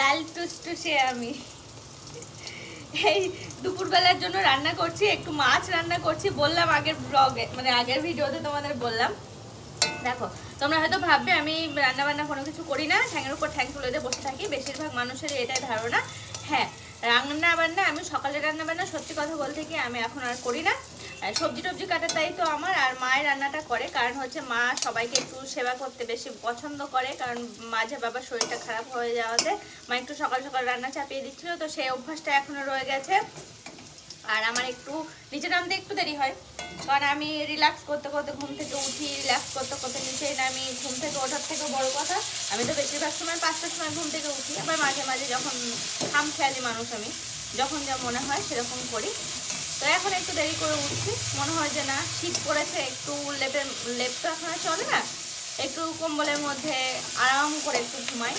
লাল টুসটুসে আমি। এই দুপুরবেলার জন্য রান্না করছি, একটু মাছ রান্না করছি, বললাম আগের ব্লগে মানে আগের ভিডিওতে তোমাদের বললাম। দেখো, তোমরা হয়তো ভাববে আমি রান্না বান্না কোনো কিছু করি না, ঠ্যাঙের উপর ঠ্যাং তুলে দিয়ে বসে থাকি, বেশিরভাগ মানুষেরই এটাই ধারণা। হ্যাঁ রান্না বান্না আমি সকালে রান্না বান্না সত্যি কথা বলতে কি আমি এখন আর করি না। সবজি টবজি কাটে তাই তো আমার, আর মায়ের রান্নাটা করে, কারণ হচ্ছে মা সবাইকে একটু সেবা করতে বেশি পছন্দ করে, কারণ মাঝে বাবার শরীরটা খারাপ হয়ে যাওয়াতে মা একটু সকাল সকাল রান্না চাপিয়ে দিচ্ছিল, তো সেই অভ্যাসটা এখনও রয়ে গেছে। আর আমার একটু নিচে নামতে একটু দেরি হয়, কারণ আমি রিল্যাক্স করতে করতে ঘুম থেকে উঠি রিল্যাক্স করতে করতে নিচে নামি, ঘুম থেকে ওঠার থেকে বড় কথা, আমি তো বেশিরভাগ সময় পাঁচটার সময় ঘুম থেকে উঠি, আবার মাঝে মাঝে যখন খাম খেয়ালি মানুষ আমি, যখন যা মনে হয় সেরকম করি। তো এখন একটু দেরি করে উঠছি। মনে হয় যে না, শীত পড়েছে, একটু লেপের লেপ তো এখন চলে না? একটু কম্বলের মধ্যে আরাম করে একটু ঘুমাই।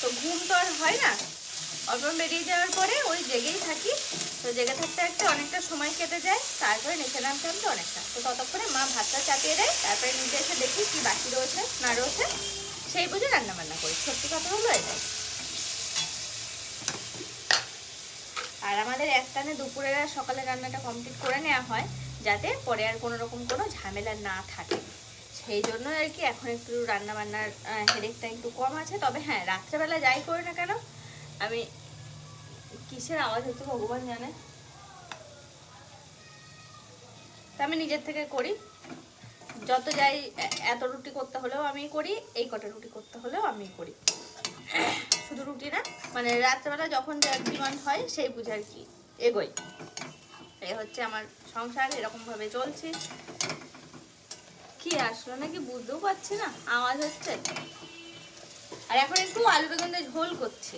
তো ঘুম তো আর হয় না। অল্প বেরিয়ে যাওয়ার পরে ওই জেগেই থাকি। তো জেগে থাকতে থাকতে অনেকটা সময় কেটে যায়, তারপরে নিচে নামতে নামতে অনেকটা। তো ততক্ষণে মা ভাতটা চাপিয়ে দেয়, তারপরে নিচে এসে দেখি কি বাকি রয়েছে, না রয়েছে। সেই বুঝে রান্না বান্না করি। সত্যি কথা হলো এটাই। আর আমাদের একটানে দুপুরের আর সকালে রান্নাটা কমপ্লিট করে নেওয়া হয়, যাতে পরে আর কোনো রকম কোনো ঝামেলা না থাকে। সেই জন্য আর কি এখন একটু রান্না বান্নার হেডেকটা একটু কম আছে। তবে হ্যাঁ রাত্রেবেলা যাই করি না কেন, আমি কিসের আওয়াজ হচ্ছে ভগবান জানে। তা আমি নিজের থেকে করি। যত যাই এত রুটি করতে হলেও আমি করি, এই কটা রুটি করতে হলেও আমি করি। শুধু রুটি না মানে রাত্রেবেলা যখন ডিমান্ড হয়, সেই বুঝে আর কি এগোই। এ হচ্ছে আমার সংসার এরকম ভাবে চলছে। কি আসলো নাকি বুঝতেও পারছি না, আওয়াজ হচ্ছে। আর এখন একটু আলু বেগুন দিয়ে ঝোল করছি।